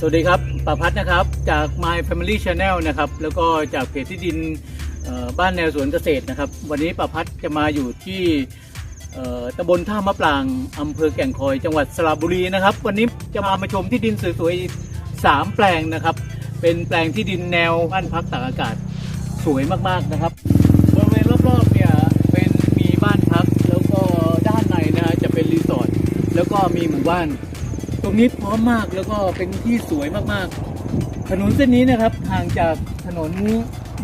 สวัสดีครับประพัฒนะครับ จาก My Family Channel นะครับ แล้วก็จากเพจที่ดินบ้านแนวสวนเกษตรนะครับ วันนี้ประพัฒจะมาอยู่ที่ตำบลท่ามะปรางอำเภอแก่งคอย จังหวัดสระบุรีนะครับ วันนี้จะมามาชมที่ดินสวยๆสามแปลงนะครับ เป็นแปลงที่ดินแนวบ้านพักตากอากาศสวยมากๆนะครับบริเวณรอบๆเนี่ยเป็นมีบ้านพักแล้วก็ด้านในนะจะเป็นรีสอร์ทแล้วก็มีหมู่บ้าน ตรงนี้พร้อมมากแล้วก็เป็นที่สวยมากๆ ถนนเส้นนี้นะครับห่างจากถนน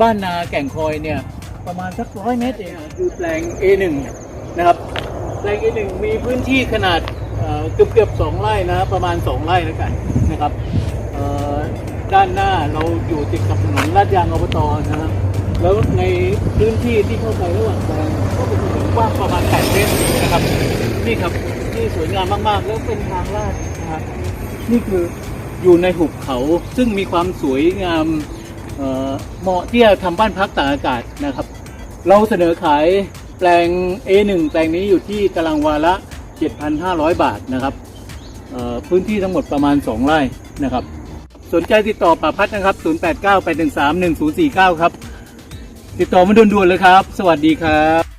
บ้านนาแก่งคอยเนี่ยประมาณสักร้อยเมตรเองคือแปลง A1 นะครับแปลง A1 มีพื้นที่ขนาดเอ่อเกือบเกือบสองไร่นะประมาณ 2 ไร่แล้วกันนะครับเอ่อด้านหน้าเราอยู่ติดกับถนนลาดยางอบตนะครับแล้วในพื้นที่ที่เข้าไประหว่างแปลงก็เป็นถนนกว้างประมาณ8เมตรนะครับนี่ครับนี่สวยงามมากๆ แล้วเป็นทางลาด นะครับ นี่คืออยู่ในหุบเขาซึ่งมีความสวยงามเเหมาะที่จะทำบ้านพักตากอากาศนะครับ เราเสนอขายแปลง A1 แปลงนี้อยู่ที่ตารางวาละ 7,500 บาทนะครับพื้นที่ทั้งหมดประมาณ 2 ไร่นะครับ สนใจติดต่อป่าพัดนะครับ 089 813 1049 ครับ ติดต่อมาด่วนๆเลยครับ สวัสดีครับ